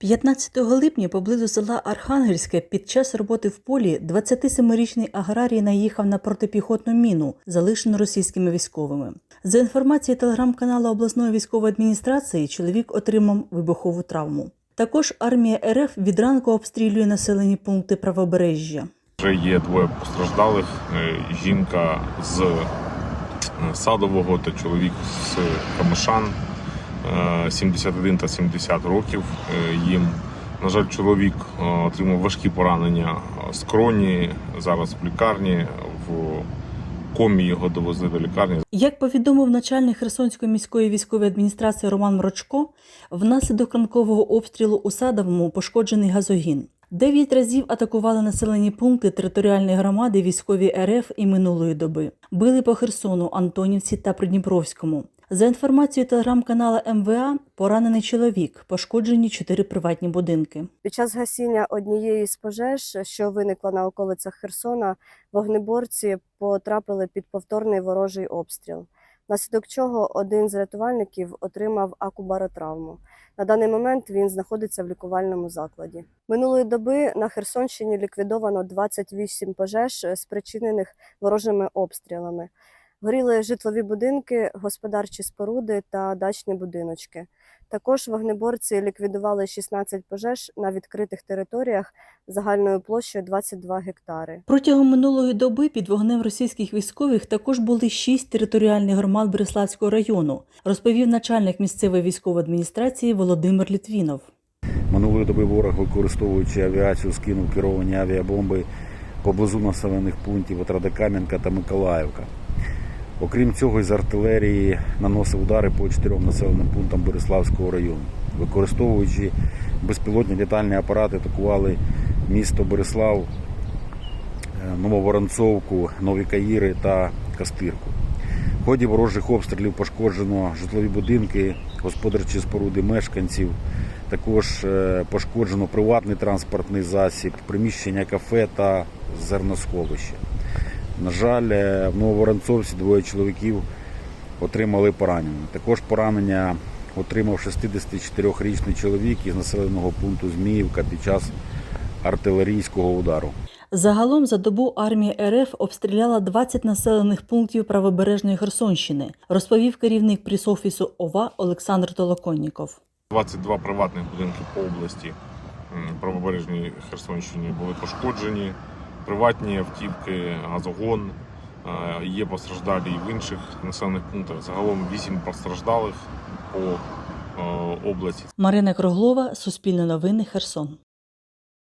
15 липня поблизу села Архангельське під час роботи в полі 27-річний аграрій наїхав на протипіхотну міну, залишену російськими військовими. За інформацією телеграм-каналу обласної військової адміністрації, чоловік отримав вибухову травму. Також армія РФ від ранку обстрілює населені пункти правобережжя. Вже є двоє постраждалих: е, жінка з е, садового та чоловік з Камишан, 71 та 70 років е, їм. На жаль, чоловік е, отримав важкі поранення скроні. Зараз в лікарні. В комі його довезли до лікарні. Як повідомив начальник Херсонської міської військової адміністрації Роман Мрочко, внаслідок ранкового обстрілу у Садовому пошкоджений газогін. Дев'ять разів атакували населені пункти територіальної громади військові РФ і минулої доби. Били по Херсону, Антонівці та Придніпровському. За інформацією телеграм-канала МВА, поранений чоловік, пошкоджені чотири приватні будинки. Під час гасіння однієї з пожеж, що виникла на околицях Херсона, вогнеборці потрапили під повторний ворожий обстріл, внаслідок чого один з рятувальників отримав акубаротравму. На даний момент він знаходиться в лікувальному закладі. Минулої доби на Херсонщині ліквідовано 28 пожеж, спричинених ворожими обстрілами. Горіли житлові будинки, господарчі споруди та дачні будиночки. Також вогнеборці ліквідували 16 пожеж на відкритих територіях загальною площею 22 гектари. Протягом минулої доби під вогнем російських військових також були шість територіальних громад Береславського району, розповів начальник місцевої військової адміністрації Володимир Літвінов. Минулої доби ворог, використовуючи авіацію, скинув керовані авіабомби поблизу населених пунктів Отрадокам'янка та Миколаївка. Окрім цього, із артилерії наносив удари по чотирьом населеним пунктам Бориславського району. Використовуючи безпілотні літальні апарати, атакували місто Борислав, е, Нововоронцовку, Нові Каїри та Кастирку. В ході ворожих обстрілів пошкоджено житлові будинки, господарчі споруди мешканців. Також е, пошкоджено приватний транспортний засіб, приміщення кафе та зерносховище. На жаль, е, в Нововоронцовці двоє чоловіків отримали поранення. Також поранення отримав 64-річний чоловік із населеного пункту Зміївка під час артилерійського удару. Загалом за добу армія РФ обстріляла 20 населених пунктів правобережної Херсонщини, розповів керівник пресофісу ОВА Олександр Толоконніков. 22 приватних будинки по області м, правобережній Херсонщині були пошкоджені. Приватні автівки, газогон. Е, Є постраждалі і в інших населених пунктах. Загалом 8 постраждалих по е, області. Марина Круглова, Суспільне новини, Херсон.